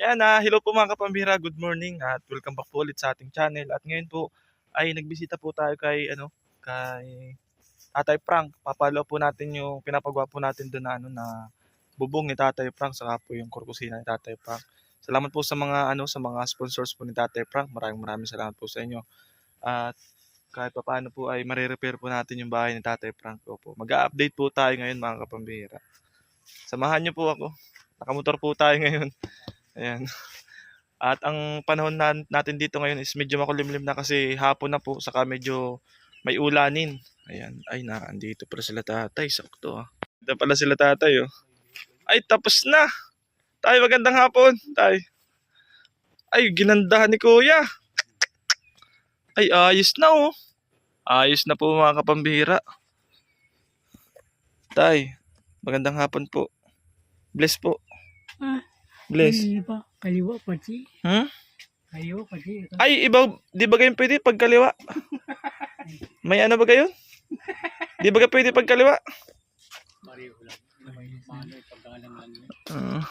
Yan na, hello po mga kapambira, good morning at welcome back po ulit sa ating channel. At ngayon po ay nagbisita po tayo kay ano, kay Tatay Frank. Papalo po natin yung pinapagawa po natin doon na ano na bubong ni Tatay Frank saka po yung kurkusina ni Tatay Frank. Salamat po sa mga ano sa mga sponsors po ni Tatay Frank. Maraming maraming salamat po sa inyo. At kahit pa paano po ay marirepair po natin yung bahay ni Tatay Frank po. po. Mag-update po tayo ngayon mga kapambira. Samahan niyo po ako. Nakamotor po tayo ngayon. Ayan. At ang panahon na, natin dito ngayon is medyo makulimlim na kasi hapon na po saka medyo may ulanin. Ayan. Ay na, andito pala sila tatay. Sakto ah. Dito pala sila tatay oh. Ay, tapos na. Tay, magandang hapon. Tay. Ay, ginandahan ni kuya. Ay, ayos na oh. Ayos na po mga kapambihira. Tay, magandang hapon po. Bless po. Ah, Bless. Kaliwa, kaliwa pati. Hmm? Kaliwa pati. Ito. Ay, iba, di ba ganyan pwede pagkaliwa? May ano ba gayon? Di ba ka pwede pagkaliwa? Pareho lang. Ah,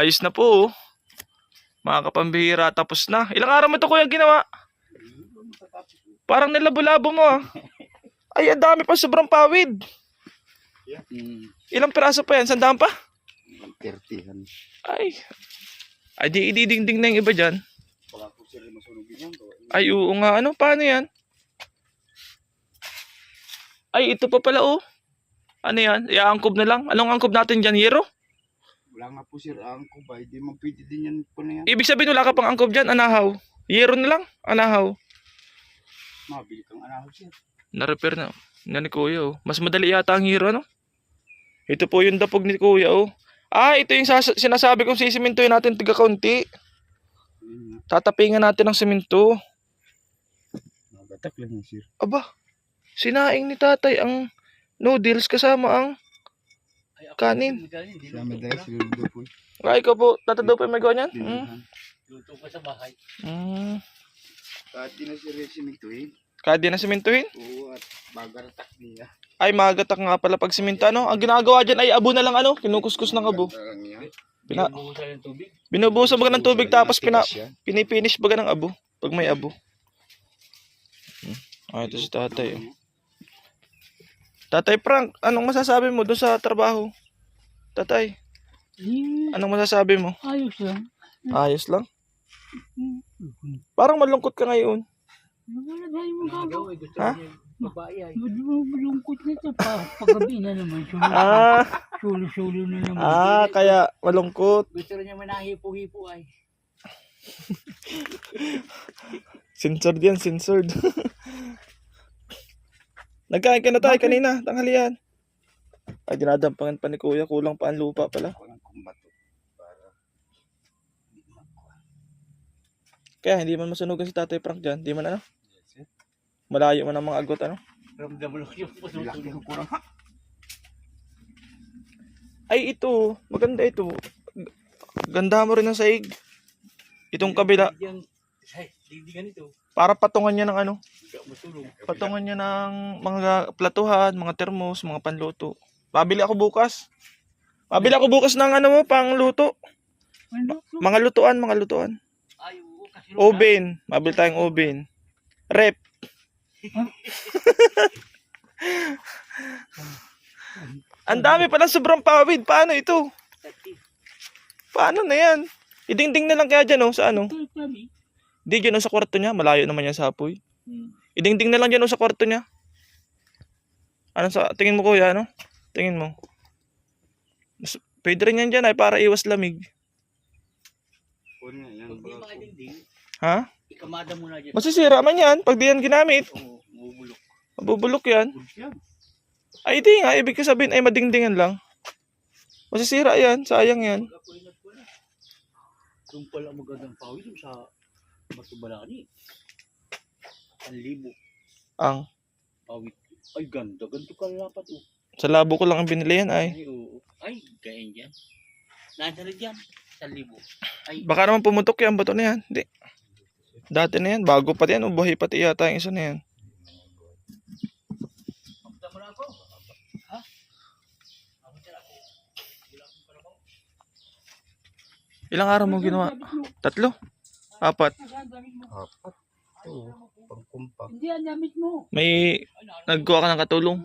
ayos na po. oh. Mga kapambihira, tapos na. Ilang araw mo ito kuya ginawa? Parang nilabo-labo mo ah. Ay, ang dami pa sobrang pawid. Hmm, Ilang piraso pa yan? Sandaan pa? 30han. Ay. Ay, di ididingding na yung iba dyan. Wala po sila masunog yan. Ay, oo nga. Ano? Paano yan? Ay, ito pa pala oh. Ano yan? Iaangkob na lang. Anong angkob natin dyan? Yero? Wala nga po sir ang kubay. Di man pwede din yan po na yan. Ibig sabihin wala ka pang angkob dyan, anahaw. Yero na lang, anahaw. Mabili kang anahaw sir. Na-repair na. Yan ni Kuya oh. Mas madali yata ang hero, ano? Ito po yung dapog ni Kuya oh. Ah, ito yung sinasabi kong sisimintuin natin tiga kaunti. Hmm, Tatapingan natin ng simento. Magatak lang yan sir. Aba, sinaing ni tatay ang noodles kasama ang Kanin. madalas ko sila doon po. Ay, ikaw po, tatadaw pa yung may gawa niyan? Mm. Dinahan. Luto ko sa bahay. Mm. Kahit di na sir yung simintuin. Kaya di na simentuhin? Oo at bagaratak niya. Ay, magatak nga pala pag siminto, ano? Ang ginagawa dyan ay abo na lang, ano? Kinukuskus ng abo. Pina- Binubuhusan ng tubig. Binubuhusan baga ng tubig tapos pina, pinipinish baga ng abo. Pag may abo. Hmm. Ah, ito si tatay. oh. Tatay Frank, anong masasabi mo doon sa trabaho? Tatay, Eh, anong masasabi mo? ayos lang. Ayos lang. Hmm. Parang malungkot ka ngayon. Wala tayong magagawa. Ha? Babae ay. Malungkot na ito. Pa, paggabi na naman. Ah, sulo, sulo na naman. ah, kaya malungkot. Gusto rin niya manahipo-hipo ay. Censored yan, censored. Nagkain ka na tayo kanina, tanghalian. Ay, dinadampangan pa ni kuya, kulang pa ang lupa pala. Walang kumbato. Para Kaya hindi man masunugan si Tatay Frank dyan. Hindi man ano, malayo man ang mga agot ano. Ramdam mo yung. Bilaki ko kurang ha. Ay, ito, maganda ito. Ganda mo rin ang saig. Itong kabila, para patungan niya ng ano, patungan niya ng mga platuhan, mga termos, mga panluto. Pabili ako bukas. Pabili ako bukas ng ano mo, pang luto. Ano? Mga lutuan, mga lutuan. Oven. Mabili tayong oven. Rep. Ang dami pala sobrang pawid. Paano ito? Paano na yan? Idingding na lang kaya dyan oh, sa ano? Ito, kami. Di dyan oh, sa kwarto niya. Malayo naman yan sa apoy. Idingding na lang dyan oh, sa kwarto niya. Ano sa, tingin mo kuya, ano? Tingin mo. Mas, pwede rin yan dyan ay para iwas lamig. Kunin yan. Pag di bago. makadingding, Ha? ikamada mo na dyan. Masisira man yan pag di yan ginamit. Oo, bubulok. Mabubulok yan. Yan. Ay, di nga. Ibig ko sabihin ay madingdingan lang. Masisira yan. Sayang yan. Na. Doon pala ang magandang pawis yung sa Matubalani. Ang libo. Ang. Pawit. Ay, ganda. Ganito ka lapat oh. Sa labo ko lang ang binili yan ay. Ay, oo. Ay, ganyan dyan. Nasa rin dyan. Sa libo. Ay, Baka naman pumutok yan. Bato na yan. Hindi. Dati na yan. Bago pati yan. Ubuhay pati yata yung isa na yan. Ilang araw mo ginawa? Tatlo? Apat? Apat. Oo. Pangkumpa. Hindi, ang damit mo. May nagkuha ka ng katulong?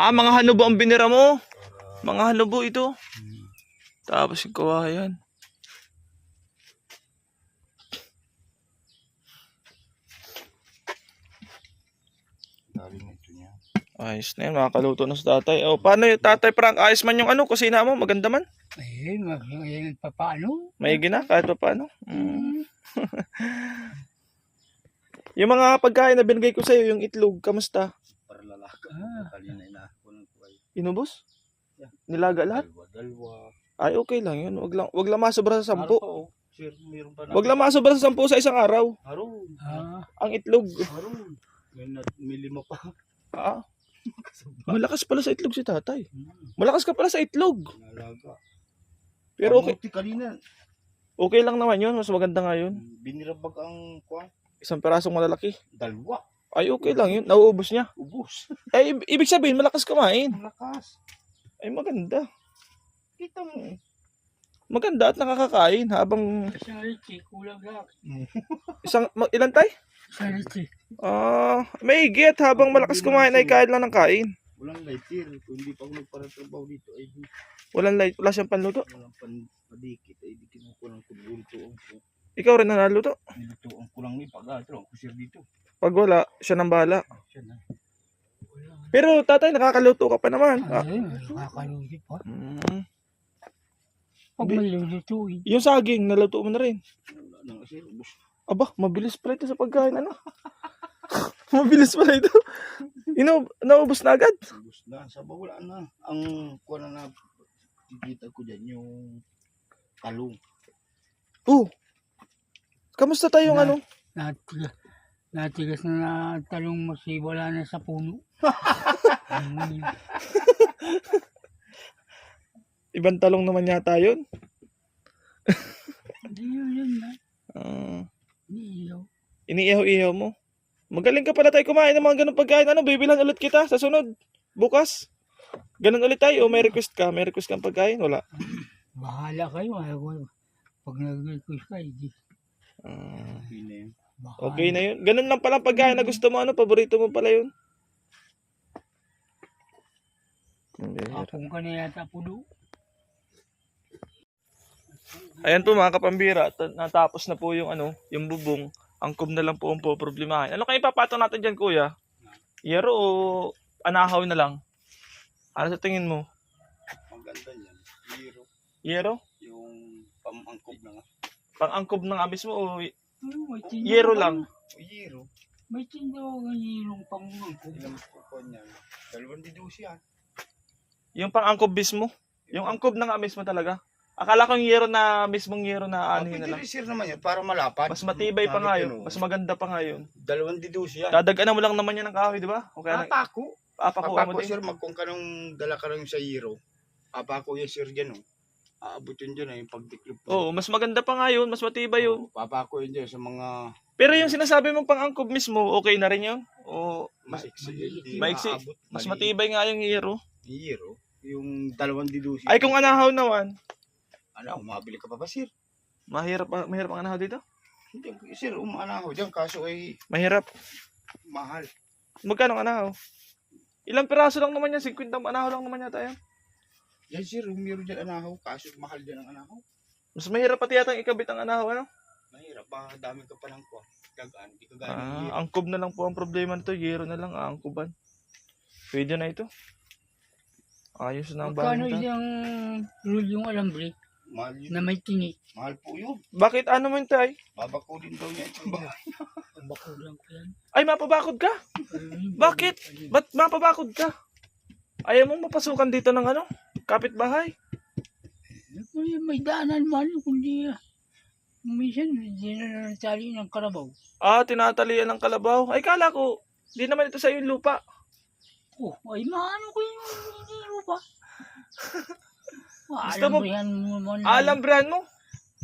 Ah, mga hanubo ang binira mo. Mga hanubo ito. Tapos yung kawayan. dali na ito niya. Ayos na yun, makakaluto na sa tatay. O, paano yung tatay Frank? Ayos man yung ano, kusina mo, maganda man. eh, mag- eh, papaano? May gina, kahit pa paano. Mm. yung mga pagkain na binigay ko sa'yo, yung itlog, kamusta? Para lalaka. Ah. Inubos? Yeah. Nilaga lahat? dalawa, dalawa. Ay, okay lang yun. Wag lang, wag lang masobra sa sampu. Araw pa, oh. Sir, meron pa na. Wag lang masobra sa sampu sa isang araw. Araw. Ah, Ang itlog. Araw. May, na, may lima pa. Ah, malakas pala sa itlog si tatay. Hmm, Malakas ka pala sa itlog. nalaga. Pero okay, Kamuti kanina. okay lang naman yun. Mas maganda nga yun. Binirabag ang kuwan. Isang perasong malalaki. Dalawa. Ay, okay lang yun. Nauubos niya. Ubus. Ay, ib- ibig sabihin, malakas kumain. Ang lakas. Ay, maganda. Kita mo. Maganda at nakakakain habang isang litsi, kulang lang. isang, ma- ilan tay? Isang litsi. Ah, may higit habang malakas kumain ay kain lang ng kain. Walang lighter. Kung hindi pa ako nagparatrabaho dito, ay di, Walang light, wala siyang panluto. walang pan, padikit. Ay di kinukulang ko. Lutuan ko. Ikaw rin na naluto. Nilutuan ko lang ni pag-atro. Ang kusir dito. Pag wala, siya nang bahala. Ah, Siya na. Pero tatay, nakakaluto ka pa naman. Ah. Ay, nakakalulit pa. Mm. Pag Hindi. may lulutuin. Yung saging, naluto mo na rin. Wala nang sir. Ubus. Aba, mabilis pala ito sa pagkain, ano? mabilis pala ito. Ino, naubos na agad. Ubus na. Sabi wala na. Ang kuwan na na kikita ko dyan yung talong. Oh, kamusta tayong Na- ano? Natigas, natigas na na talong masibala na sa puno. Ibang talong naman yata yun. Hindi yun yun na. Ah, Hindi yun. iniihaw-ihaw mo. Magaling ka pala tayo kumain ng mga ganun pagkain. Ano, bibilan ulit kita sa sunod. Bukas. Ganun ulit tayo. O may request ka? May request kang pagkain? Wala. Bahala kayo. Ayaw ko. Pag nag-request ka, hindi. Ah, Okay na yun. Bahala. okay na yun. Ganun lang pala ang pagkain na gusto mo. Ano, paborito mo pala yun. Apong ka na yata puno. Ayan po mga kapambira, ta- natapos na po yung ano, yung bubong. Angkob na lang po ang po problemahin. Ano kayo ipapato natin dyan kuya? Yero o anahaw na lang? Ano sa tingin mo? Maganda yan. Zero. Yero? Yung pamangkob na nga. Pang-angkob ng abis mo o yero lang? O zero. May tindaw ka yelong pangungan ko. Ilang kukuha niya. Dalawang didos yan. Yung pang-angkob mismo? Yung angkob ng abis mo talaga? Akala ko yung yero na mismong yero na ano na pwede lang. sir naman yan para malapad. Mas matibay pa nga yun. yun, Mas oh? maganda pa nga yun. Dalawang didos yan. Dadaganan mo lang naman yan ng kahoy, di ba? O kaya Papako. papakuha mo Papako sir, magkung ka nung dala ka nung sa zero. Papako yan sir dyan oh. Aabot yun dyan eh, yung pagtiklop. Oo, mas maganda pa nga yun. Mas matibay yun. Oo, Papako yun dyan sa mga Pero yung sinasabi mong pang-angkob mismo, okay na rin yun? O Maiksi. maaabot. mas matibay nga yung hero? Zero. Yung dalawang didos. Ay kung anahaw naman, Ano, umabili ka pa ba sir? mahirap, mahirap ang anahaw dito? Hindi, sir, umanaho dyan. Kaso ay Mahirap. mahal. Magkano ang anahaw? Ilang piraso lang naman yan? 50 anahaw lang naman yata yan. Yan sir, meron dyan anahaw. Kaso mahal dyan ang anahaw. Mas mahirap pati yata ang ikabit ang anahaw, ano? Mahirap, baka dami ka pa ng kuha. Gagaan, di ka Ah, gagaan. angkob na lang po ang problema nito. Yero na lang, angkoban. Pwede na ito. Ayos na ang bahay Magkano nito. isang rule yung alambre mahal yun. na may tinik? Mahal po yun. Bakit ano mo tay? Babakulin daw niya itong bahay. Bakulang ko yan. Ay, mapabakod ka? Bakit? Ba't mapabakod ka? Ayaw mong mapasukan dito ng ano? Kapitbahay? May, may daanan man, kundi ah, minsan hindi na natali ng karabaw. Ah, tinatalian ng kalabaw. Ay, kala ko, di naman ito sa yung lupa. Oh, ay maano ko yung hiniro pa. Gusto mo- Alambrihan mo naman. Alambrahan mo?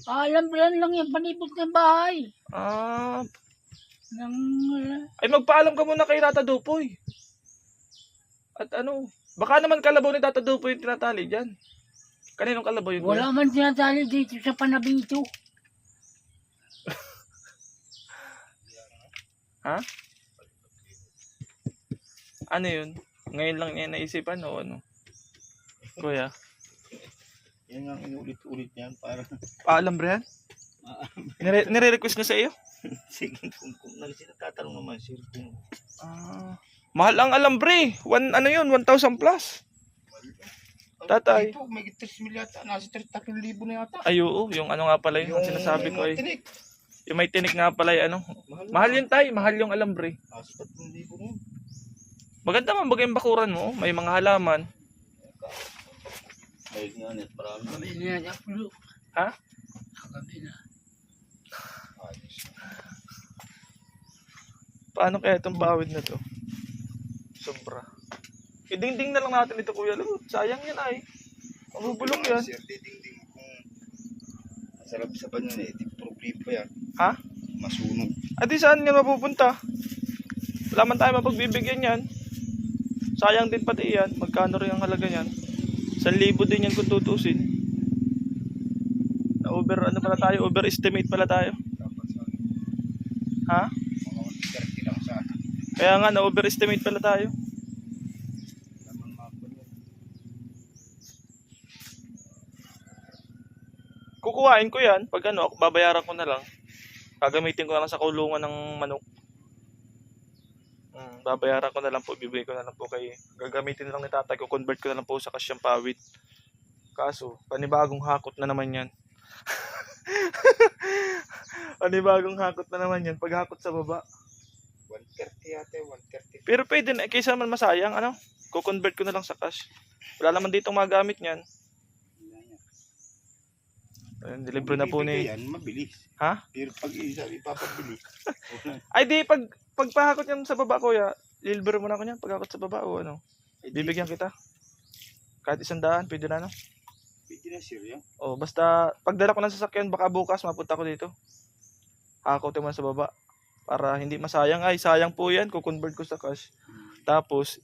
Alambrihan lang yung panipot ng bahay. Ah, Nang, ay magpaalam ka muna kay Tata Dupoy. At ano, baka naman kalabaw ni Tata Dupoy yung tinatali dyan. Kaninong kalabaw yun? Wala man sinasali dito sa panabing ito. Ano yun? Ngayon lang niya naisipan o ano? Kuya, Yan ang inulit-ulit niyan para paalam ba yan? Nire- nire-request na sa iyo? sige kung kung nagsinatatanong naman sir kung Ah, mahal ang alambre. One, ano yun? 1,000 plus. Tatay. Ito, may 3 mil yata. Nasa 3,000 na yata. Ay, oo. Yung ano nga pala yun. Ang sinasabi ko ay. tinik. Yung may tinik nga pala ay ano. Mahal yun tay. Mahal yung alambre. Nasa 3,000 na yun. Maganda man bagay yung bakuran mo. May mga halaman. Ay, nga net, marami. Kami na yan, pulo. Ha? Kami na. Ayos. Paano kaya itong bawid na to? Sobra. Idingding na lang natin ito kuya. Alam mo, sayang yan ay. Mabubulok yan. Sir, didingding mo kung masarap sa banyan eh. Di problema pa yan. Ha? Masunog. At di saan yan mapupunta? Wala man tayo mapagbibigyan yan. Sayang din pati yan. Magkano rin ang halaga yan? 1,000 din yan kung tutusin. Na over, ano pala tayo? Overestimate pala tayo. Ha? mga 30 lang sana. Kaya nga, na-overestimate pala tayo. Kukuhain ko yan. Pag ano, babayaran ko na lang. Gagamitin ko na lang sa kulungan ng manok. Babayaran ko na lang po. Bibigay ko na lang po kay... Gagamitin na lang ni tatay ko. Convert ko na lang po sa kasyang pawit. Kaso, panibagong hakot na naman yan. panibagong hakot na naman yan. Pag hakot sa baba. 130 yata, 130. Pero pwede na. Kaysa naman masayang, ano? Kukonvert ko na lang sa cash. Wala naman dito magamit niyan. Ayun, deliver na po ni... Yan, mabilis. Ha? Pero pag isa, ipapabilis. Ay di, pag pagpahakot yan sa baba kuya, lilibero mo na ako niyan paghakot sa baba o ano. Bibigyan kita. Kahit isang daan, pwede na no? Pwede na sir yan. O, basta pagdala ko ng sasakyan, baka bukas mapunta ko dito. Hakotin mo na sa baba. Para hindi masayang. Ay, sayang po yan. Kukonvert ko sa cash. Tapos,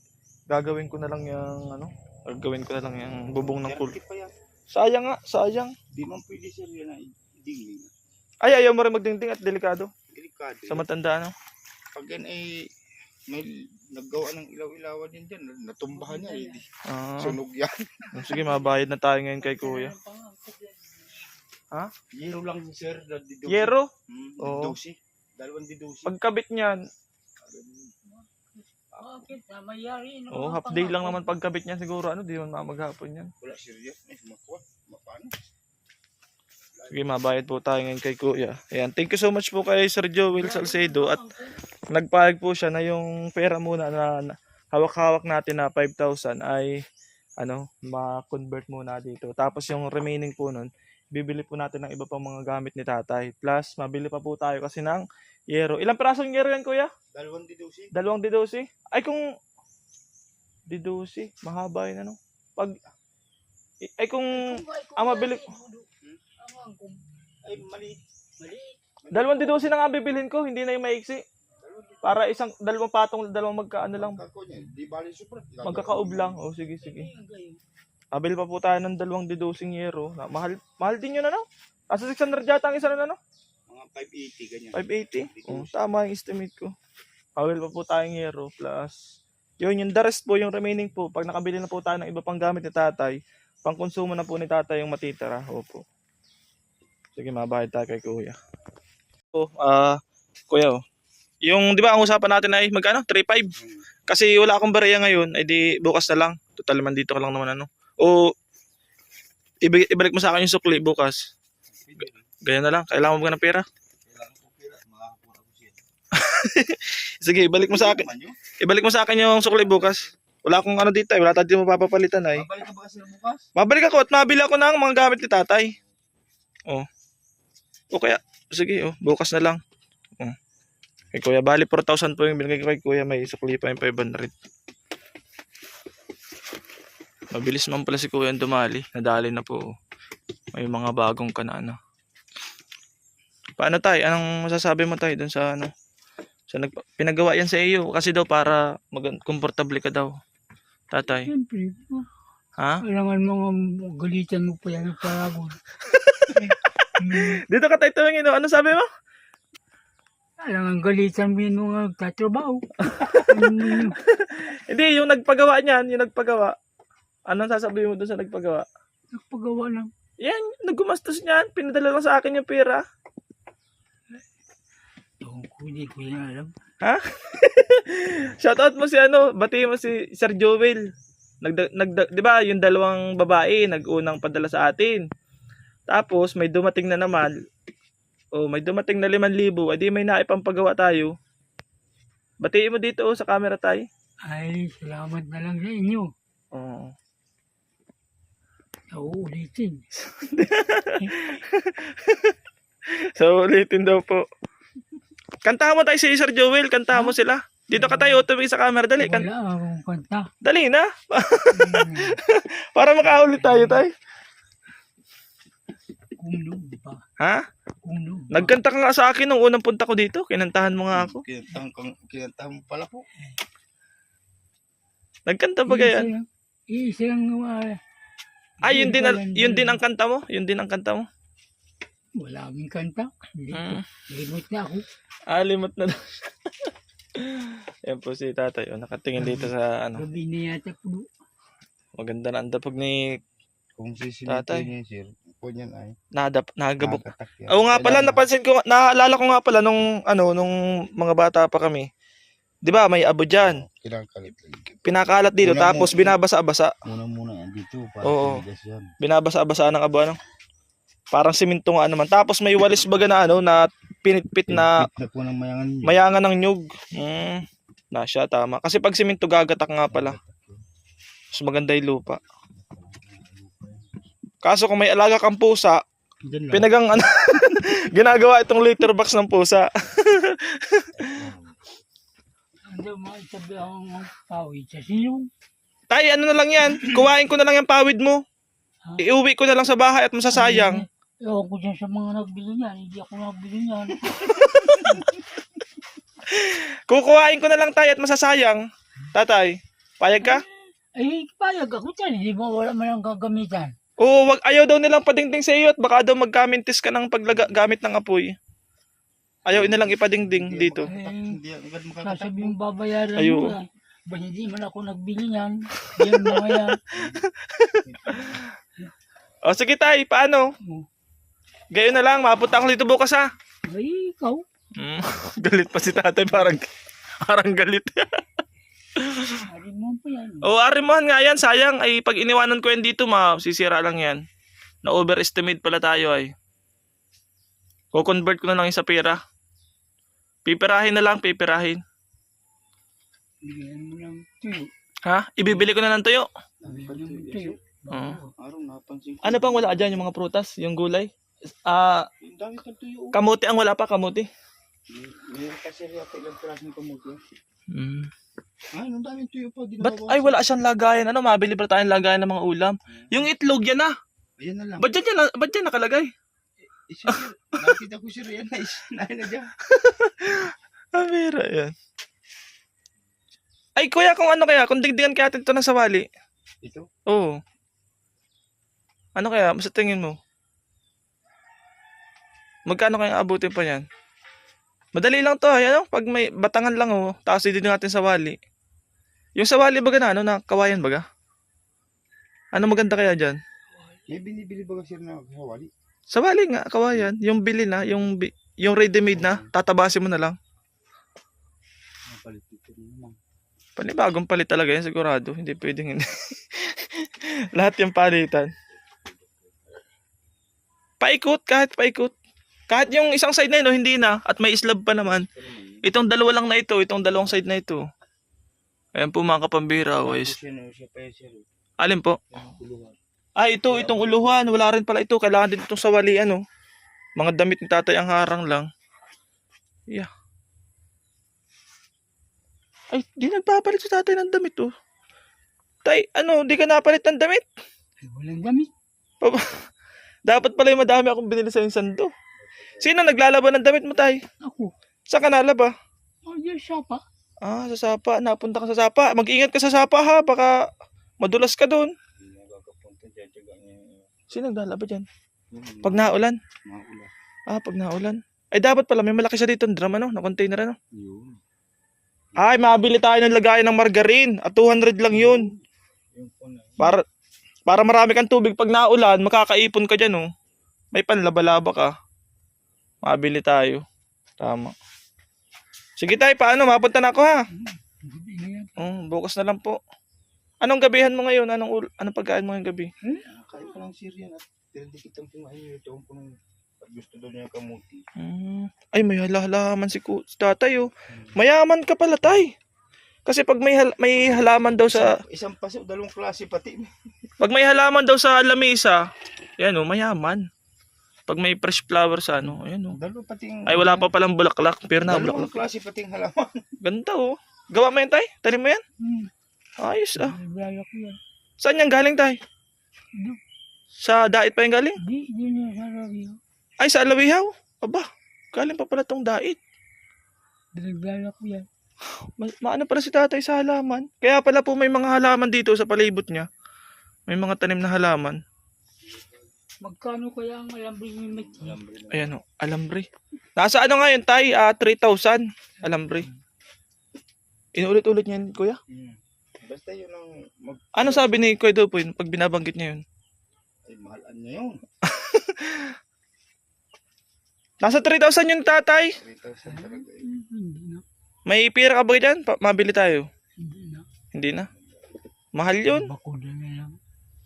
gagawin ko na lang yung ano, gagawin ko na lang yung bubong ng pool. 30 pa yan. Sayang nga, sayang. Di man pwede sir yan na idingling. Ay, ayaw mo rin magdingding at delikado. Delikado. Sa matanda, ano? Pag yan ay may naggawa ng ilaw-ilawan din dyan. Natumbahan niya. Eh. Ah, Sunog yan. sige, mabayad na tayo ngayon kay kuya. Yero lang si sir. na di dosi. Yero, Hmm, Oo. dosi. Dalawang di dosi. pagkabit niyan, Bakit? Na mayari. no? Oh, half day lang naman pagkabit niyan siguro ano, di man maghapon yan. Wala sir yan. Eh, makuha. Mapano? Sige, mabayad po tayo ngayon kay Kuya. Ayan, thank you so much po kay Sir Joel Salcedo at nagpahag po siya na yung pera muna na, na hawak-hawak natin na 5,000 ay ano, ma-convert muna dito. Tapos yung remaining po nun, bibili po natin ng iba pang mga gamit ni tatay. Plus, mabili pa po tayo kasi ng yero. Ilang pirasong yero yan, Kuya? Dalawang di dosi. Dalawang didosi? Ay, kung didosi, mahaba yun ano. Pag, ay kung ang mabili, Ay, mali. Maliit. Dalawang didosi na nga bibilhin ko, hindi na yung maiksi. Para isang, dalawang patong, dalawang magkaano lang. Di bali super. magkakaob lang. O sige, sige. Abili pa po tayo ng dalawang didosing yero. Na, mahal, mahal din yun ano? Nasa 600 yata ang isa na ano? Mga 580 ganyan. 580? Oh, tama yung estimate ko. Abili pa po tayong yero plus. Yun, yung the rest po, yung remaining po, pag nakabili na po tayo ng iba pang gamit ni tatay, pang konsumo na po ni tatay yung matitira. Opo. Sige, mabayad tayo kay kuya. Oh, ah, kuya, oh. Yung, di ba, ang usapan natin ay magkano? 3.5? Kasi wala akong bariya ngayon, ay di bukas na lang. Total man dito ka lang naman ano. O, ibig, ibalik mo sa akin yung sukli bukas. Ganyan na lang. Kailangan mo ba ng pera? Sige, ibalik mo sa akin. Ibalik mo sa akin yung sukli bukas. Wala akong ano dito eh. Wala tayo dito mapapapalitan ay. Babalik ka ba sir bukas? Mabalik ako at mabili ako ng mga gamit ni tatay. Oh. O kaya, sige oh, bukas na lang. Oh. Kay kuya, bali 4,000 po yung binigay kay kuya. May sukli pa yung 500. Mabilis man pala si kuya dumali. Nadali na po. May mga bagong kanana. Paano tayo? Anong masasabi mo tayo dun sa ano? Sa nag pinagawa yan sa iyo kasi daw para mag komportable ka daw. Tatay. Siyempre. Ha? Kailangan mga galitan mo pa yan ng paragon. Dito ka tayo tumingin. Ano sabi mo? Kailangan galitan mo yung mga tatrabaho. Mm, Hindi, yung nagpagawa niyan, yung nagpagawa. Anong sasabihin mo doon sa nagpagawa? Nagpagawa lang. Yan, naggumastos niyan. Pinadala lang sa akin yung pera. Ewan ko, hindi ko yan alam. Shoutout mo si ano, batiin mo si Sir Joel. Nagda, nagda, 'di ba, yung dalawang babae nagunang padala sa atin. Tapos may dumating na naman. Oh, may dumating na 5,000. Edi may naipampagawa tayo. Batiin mo dito oh, sa camera tayo. Ay, salamat na lang sa inyo. Oh. Sa uulitin. So ulitin daw po. Kantahan mo tayo si Sir Joel, kantahan mo sila. Dito ka tayo, tumingin sa camera, dali. Kan- Wala akong kanta. dali na. Mm, Para makaulit tayo tayo. Kung noon pa. Ha? Pa. Nagkanta ka nga sa akin nung unang punta ko dito. Kinantahan mo nga ako. Kinantahan, kinantahan mo pala po. Nagkanta ba kaya? Iisa lang. Iisa lang. Uh, Ah, yun din, yun din ang kanta mo? Yun din ang kanta mo? Wala kaming kanta. Hindi ko. Mm. Limot na ako. Ah, limot na daw. Yan po si tatay. Oh, nakatingin dito sa ano. Gabi na yata po. Maganda na ang dapag ni Kung Tatay. sisimipin niya, sir, po niyan ay nadap, nagabok. Oo nga pala, napansin ko, naalala ko nga pala nung, ano, nung mga bata pa kami. Di ba, may abo dyan. Kinakalit. Pinakalat dito, Wala tapos binabasa-basa. Muna-muna yan dito. Para Oo. Binabasa-basa ng abo, ano. Parang siminto nga naman. Tapos may walis baga na, ano, na pinitpit na Pinipit na po ng mayangan mayangan ng nyug. Mm, na siya, tama. Kasi pag siminto gagatak nga pala. Mas maganda yung lupa. Kaso kung may alaga kang pusa, pinagang ano, ginagawa itong litter box ng pusa. Ano mga itabi akong pawid sa silong. Tay, ano na lang yan? Kuhain ko na lang yung pawid mo. Iuwi ko na lang sa bahay at masasayang. Ewan ko dyan sa mga nagbili niyan. Hindi ako nagbili niyan. Kukuhain ko na lang tay at masasayang. Tatay, payag ka? Ay, payag ako dyan. Hindi mo wala man ang gagamitan. Oo, wag, ayaw daw nilang padingding sa iyo at baka daw magkamintis ka ng paggamit ng apoy. Ayaw nilang ipadingding Hindi dito. Hindi agad makakatak. Sasabihin babayaran Ayo. mo. Ba hindi man ako nagbili niyan. Yan mga yan. O sige tay, paano? Oh. Gayon na lang, mapunta ako dito bukas ha. Ay, ikaw. Mm, galit pa si tatay, parang, parang galit. Yan. o, arimahan nga yan, sayang. Ay, pag iniwanan ko yan dito, masisira lang yan. Na-overestimate pala tayo ay. Ko-convert ko na lang yung sa pera. Pipirahin na lang, pipirahin. Bigyan mo ng tuyo. Ha? Ibibili ko na ng tuyo. Bigyan mo ng tuyo. Ko. Ano pang wala dyan, yung mga prutas, yung gulay? Ah, oh. kamuti ang wala pa, kamuti. Meron kasi ilang klaseng kamuti. Mm. Ay, ang daming tuyo pa. Di Ba't, ay, wala siyang lagayan. Ano, mabili pa tayong lagayan ng mga ulam. Yung itlog yan ah. Ayan na lang. Ba't dyan, yan- ba't dyan nakalagay? Eh, sir, nakita ko sir yan. Nice. Nahin na dyan. Amira yan. Ay, kuya, kung ano kaya, kung digdigan kaya natin ito ng sawali. Ito. Oo. Ano kaya, sa tingin mo? Magkano kaya abutin pa yan? Madali lang to, ay, ano? Pag may batangan lang, oh. Tapos dito natin sawali. Yung sawali baga na, ano, na kawayan baga? Ano maganda kaya dyan? May binibili ba sir na kawali? Sawali nga, kawayan. Yung bili na, yung, bi- yung ready-made na, tatabasin mo na lang. Panibagong palit talaga yan, sigurado. Hindi pwedeng hindi. Lahat yung palitan. Paikot, kahit paikot. Kahit yung isang side na yun, oh, hindi na. At may slab pa naman. Itong dalawa lang na ito, itong dalawang side na ito. Ayan po mga kapambira, guys. Yan sir. Alin po? Yung. Ah, ito, itong uluhan. Wala rin pala ito. Kailangan din itong sawali, ano. Mga damit ni tatay ang harang lang. Yeah. Ay, di nagpapalit si tatay ng damit, oh. Tay, ano, di ka napalit ng damit? Ay, walang damit. Dapat pala yung madami akong binili sa sando. Sino naglalaban ng damit mo, tay? Ako. Saan ka nalaba? Ay, yung sapa. Ah, sa Sapa. Napunta ka sa Sapa. Mag-ingat ka sa Sapa, ha. Baka madulas ka doon. Sino naglalaba dyan? Pag naulan? mga ulan. Ah, pag naulan. Ay, dapat pala, may malaki siya dito, drum, ano, na container, ano. Yun. Ay, mabili tayo ng lagayan ng margarine. At 200 lang yun. Para, para marami kang tubig pag naulan, makakaipon ka dyan, oh. May panlaba-laba ka. Mabili tayo. Tama. Sige tayo, paano? Mapunta na ako, ha? Oh, bukas na lang po. Anong gabihan mo ngayon? Anong, anong pagkain mo ngayong gabi? Kaya ko lang sir yan at tinadikit ang kumain nyo. Ito ko pag gusto daw niya kamuti. Hmm. Ay, may halahalaman si, ku- si tatay, oh. Mayaman ka pala, tay. Kasi pag may, hal- may halaman daw sa... Isang paso, dalawang klase pati. Pag may halaman daw sa lamesa, yan, oh, mayaman. Pag may fresh flower sa ano, ayan, oh. Dalawa pati yung... Ay, wala pa palang bulaklak. Pero na Dalawang bulaklak. klase pati yung halaman. Ganda, oh. Gawa mo yan, tay? Tanim mo yan? Hmm. Ayos, ah. Naglalak ko yan. Saan yan galing, tay? Ano? Sa dait pa yung galing? Di, di na sa radio. Ay, sa Alawihaw? Aba, galing pa pala tong dait. Naglalak ko yan. Ma- maano pala si tatay sa halaman. Kaya pala po may mga halaman dito sa palibot niya. May mga tanim na halaman. Magkano kaya ang alambre ni Mitch? Ayan o, alambre. Nasa ano ngayon, tay? Ah, 3,000. Alambre. Inuulit-ulit niya yun, kuya. Hmm. Basta yun ang mag... Ano sabi ni Kuya Dupoy pag binabanggit niya yun? Ay, mahalan niya yun. Nasa 3,000 yung tatay. 3,000 talaga eh. Hmm, Hindi na. May pira ka ba dyan? Pa- mabili tayo. Hindi na. Hindi na. Mahal yun. Bakuda na lang.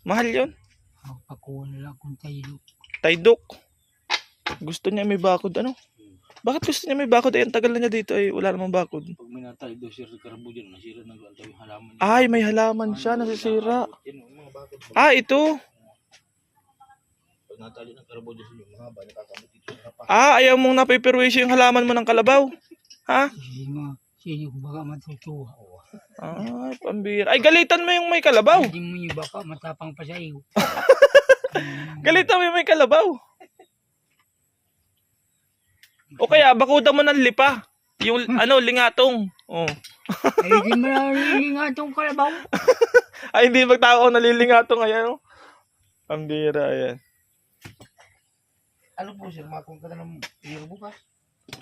Mahal yun. Pakuha na lang kung tayo. Taydok. Gusto niya may bakod. Ano? Bakit gusto niya may bakod? Eh, ang tagal na niya dito. Eh, wala namang bakod. Pag may natay daw sir karabo dyan, nasira ng gantaw yung halaman niya. Ay, may halaman siya. Nasisira. Ah, ito. Pag natali ng karabo dyan inyo, mahaba, nakakamot dito sa harapan. Ah, ayaw mong napipirwisyo yung halaman mo ng kalabaw. Ha? Sino, sino ko baka matutuwa. Ay, pambira. Ay, galitan mo yung may kalabaw. Hindi mo yung baka matapang pa sa iyo. Galitan mo yung may kalabaw. O kaya, bakuda mo ng lipa. Yung, ano, lingatong. Oh. Ay, di mo na nga itong kalabaw. Ay, hindi magtao nalilingatong. Ayan, oh. Pambira, ayan. Ano po sir, makakong ka na ng piro bukas?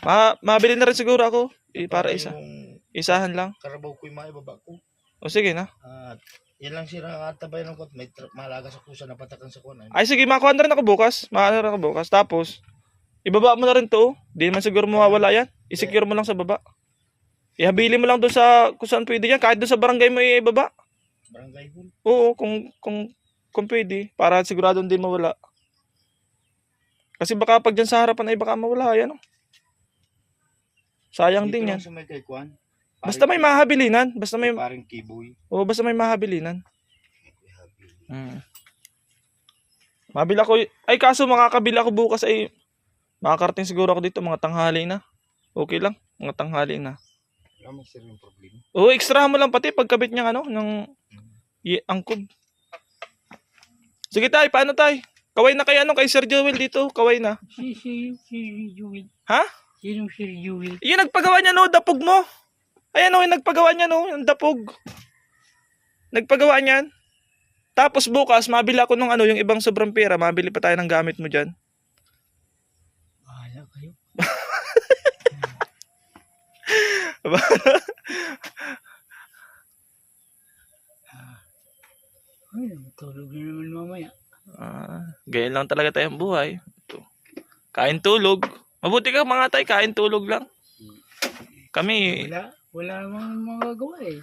Ma mabili na rin siguro ako. Eh, para isa. Yung Isahan lang. karabaw ko yung maibaba ko. O sige na. At yan lang sir ang atabay ng kot. May malaga sa kusa na patakan sa kuwan. Ay, sige, makuha na rin ako bukas. Makuha na ako bukas. Tapos, ibaba mo na rin to. Di naman siguro mawawala yan. I-secure mo lang sa baba. Ihabili mo lang doon sa kung saan pwede yan. Kahit doon sa barangay mo ibaba. Barangay hall. Oo, kung, kung, kung pwede. Para sigurado hindi mawala. Kasi baka pag dyan sa harapan ay baka mawala yan. oh. Sayang Dito din yan. sa may kay Kwan. Basta may mahabilinan. Basta may, Paring kiboy. oo, basta may mahabilinan. Mm. Mabili ako, y- ay kaso makakabili ako bukas ay makakarating siguro ako dito mga tanghali na. Okay lang, mga tanghali na. Wala man sir yung problema. Oo, extra mo lang pati pagkabit niya ano, ng y- angkod. Sige tay, paano tay? Kaway na kay ano, kay Sir Joel dito, kaway na. Si, si, si Jewel. Ha? Sino si Jewel? Yung nagpagawa niya no, dapog mo. Ayan o, yung nagpagawa niya no, yung dapog. Nagpagawa niyan. Tapos bukas, mabili ako ng ano, yung ibang sobrang pera, mabili pa tayo ng gamit mo dyan. Bahala kayo. Ay, tulog na naman mamaya. Ah, ganyan lang talaga tayong buhay. Ito. Kain tulog. Mabuti ka mga tay, kain tulog lang. Kami, Wala, wala namang magagawa eh.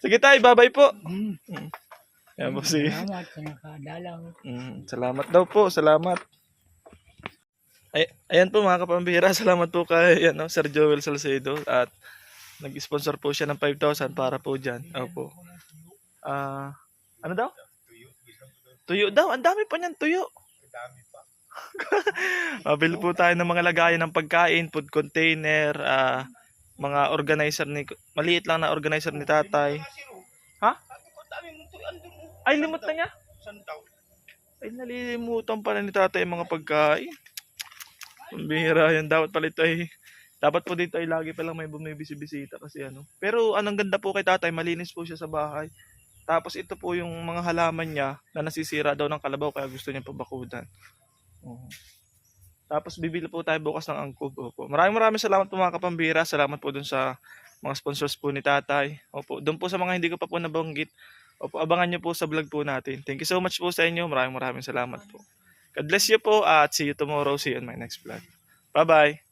sige tay, bye-bye po. Hmm. Yan po, sige. Salamat sa nakadalaw. Mm, salamat daw po, salamat. Ay, ayan po mga kapambira, salamat po kay ano, Sir Joel Salcedo at nag-sponsor po siya ng 5,000 para po dyan. Opo. Ah, ano daw? Tuyo daw, ang dami pa niyan tuyo. Mabili po tayo ng mga lagayan ng pagkain, food container, ah, mga organizer ni, maliit lang na organizer ni tatay. Ha? Ay, limot na niya? Ay, nalilimutan pala ni tatay yung mga pagkain. Pambihira yan. Dapat pala ito ay Dapat po dito ay lagi pa lang may bumibisibisita kasi ano. Pero anong ganda po kay tatay, malinis po siya sa bahay. Tapos ito po yung mga halaman niya na nasisira daw ng kalabaw kaya gusto niya pabakudan. Tapos bibili po tayo bukas ng angkub. Opo. Maraming maraming salamat po mga kapambira. Salamat po dun sa mga sponsors po ni tatay. Opo. Doon po sa mga hindi ko pa po nabanggit. Opo, abangan niyo po sa vlog po natin. Thank you so much po sa inyo. Maraming maraming salamat po. God bless you po at see you tomorrow. See you on my next vlog. Bye-bye.